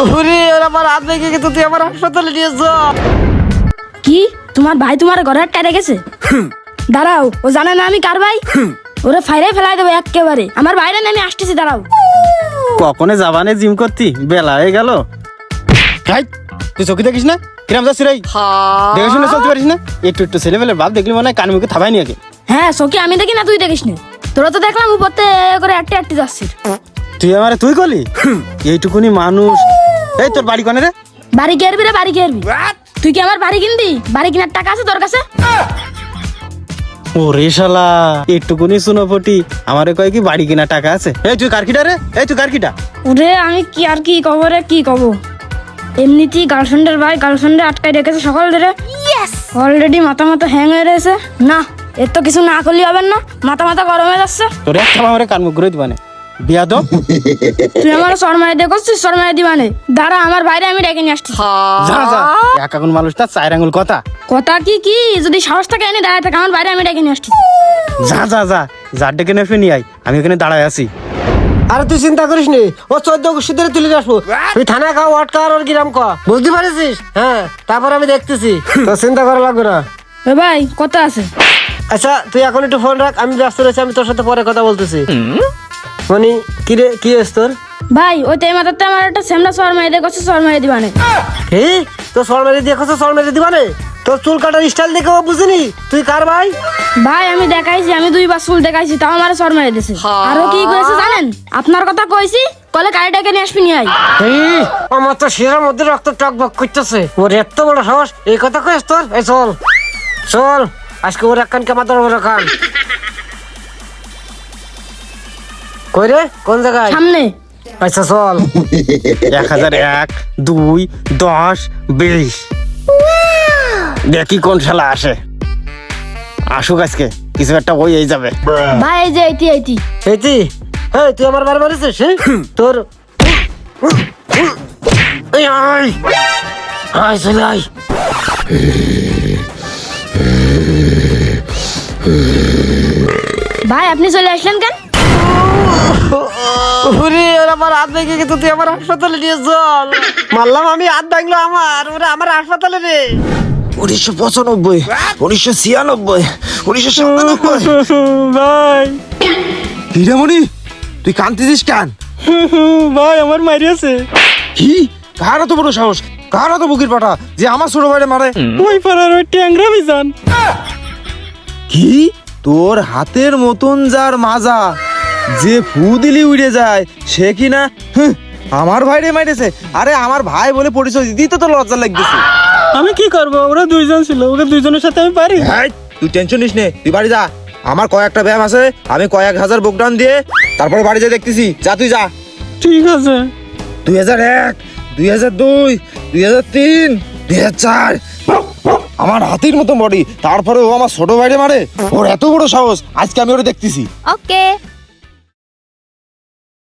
ওরে ওর আমার হাত ভেঙে গেছে তুই আমার হাসপাতালে নিয়ে যা। কি? তোমার ভাই তোমার ঘরে টাইরে গেছে? দাঁড়াও ও জানে না আমি কার ভাই? ওরে ফাইরে ফেলাই দেবো একেবারে। আমার বাইরে না আমি আসতেছি দাঁড়াও। কখনো যাবানে জিম করতি? বেলা হয়ে গেল। খাই তুই চোখে দেখিস না? কিরাম যাচ্ছি রে? দেখে শুনে চলতে পারিস না? একটু একটু ছেলেবেলে বাপ দেখলি মনে হয় কান মুখে থাবাই নিয়ে হ্যাঁ সকি আমি দেখি না তুই দেখিস নি। তোরা তো দেখলাম উপরতে করে আটটি আটটি যাচ্ছিস। তুই আমারে তুই কলি এইটুকুনি মানুষ এই তোর বাড়ি কনে রে? বাড়ি কেরবি রে বাড়ি কেরবি তুই কি আমার বাড়ি কিনবি? বাড়ি কেনার টাকা আছে তোর কাছে? ও রে শালা একটুকুনি শুনোপটি আমারে কয় কি বাড়ি কিনা টাকা আছে? এই তুই কারকিটা রে? এই তুই কারকিটা ওরে আমি কি আর কি কব রে কি কব? এমনিতেই গার্লফ্রেন্ডের ভাই গার্লফ্রেন্ডে আটকাই রেখেছে সকাল ধরে অলরেডি মাথা মাথা হ্যাং হয়ে রয়েছে। না এর তো কিছু না করলে হবে না মাথা মাথা গরম হয়ে যাচ্ছে। তোর একটা আমারে কান মুখ ঘুরে দিবানে। বিয়া তো তুই আমার শর্মায় শর্মায় দিবানে দাঁড়া আমার বাইরে আমি ডেকে নিয়ে আসছি যা যা। এক আগুন মানুষ চার আঙুল কথা। কথা কি কি? যদি সাহস থাকে এনে দাঁড়ায় থাকে আমার বাইরে আমি ডেকে নিয়ে আসছি যা যা যা। যার ডেকে নেফে নিয়ে আই আমি এখানে দাঁড়ায় আছি। আরে তুই চিন্তা করিস নি ও চোদ্দ গোষ্ঠী ধরে তুলে আসব। তুই থানা খাও ওয়াট খাওয়ার ওর কিরাম ক বুঝতে পারিস হ্যাঁ তারপর আমি দেখতেছি। তো চিন্তা করা লাগবে না। এ ভাই কত আছে। আচ্ছা তুই এখন একটু ফোন রাখ আমি ব্যস্ত রয়েছি আমি তোর সাথে পরে কথা বলতেছি। মনি কি রে কি হয়েছে তোর? ভাই ওই তেই মাথাতে আমার একটা সেমরা শর্মায় দিয়ে করছে শর্মায় দিবানে। হে তোর সরমারি দেখছ সরমারি দিবানে? তোর চুল কাটার স্টাইল দেখে ও বুঝিনি? তুই কার ভাই? ভাই আমি দেখাইছি আমি দুইবার চুল দেখাইছি তাও আমার শর্মায় দিছে। আরও কি করেছে জানেন? আপনার কথা কইছি কলে গাড়ি ডেকে নিয়ে আসবি নিয়ে আই আমার তো শিরার মধ্যে রক্ত টক বক করতেছে। ওর এত বড় সাহস। এই কথা কইস তোর? এই চল। চল। আজকে ওর এক কানকে মাথার ওর কান কই রে? কোন জায়গায়? সামনে। আচ্ছা চল। এক হাজার এক দুই দশ বিশ। দেখি কোন শালা আসে। আসুক আজকে কিছু একটা ওই এই যাবে। ভাই এই যে এইটি এইটি এই তুই তুই আমার বাড়ি মারিছিস হ্যাঁ? তোর আয়। আয় চলে আয়। ভাই আপনি চলে আসলেন কেন? ওর আমার হাত ভেঙে গেছে তুই আমার হাসপাতালে নিয়ে চল। মারলাম আমি হাত ভাঙলো আমার। ওরে আমার হাসপাতালে রে। উনিশশো পঁচানব্বই উনিশশো ছিয়ানব্বই উনিশশো সাতানব্বই। ভাই। হীরামণি তুই কান্তিছিস কেন? ভাই আমার মারিয়াছে কি? কার এত বড় সাহস? কার এত বুকির পাঠা যে আমার ছোট ভাইরে মারে? ওই পাড়ার ওই ট্যাংরা বিজান কি? তোর হাতের মতন যার মাজা। যে ফু দিলি উড়ে যায় সে কি না আমার ভাই রে মাইরেছে। আরে আমার ভাই বলে পরিচয় দিতেই তো তোর লজ্জা লাগতেছে। আমি কি করব? ওরা দুইজন ছিল ওকে দুইজনের সাথে আমি পারি। তুই টেনশন নিস নে তুই বাড়ি যা। আমার কয়েকটা ব্যায়াম আছে আমি কয়েক হাজার বুকডাউন দিয়ে তারপরে বাড়ি যা দেখতেছি। যা তুই যা। ঠিক আছে। দুই হাজার এক দুই হাজার দুই দুই হাজার তিন দুই হাজার চার। আমার হাতির মতো বডি তারপরে ও আমার ছোট ভাইরে মারে। ওর এত বড় সাহস আজকে আমি ওরে দেখতেছি। ওকে।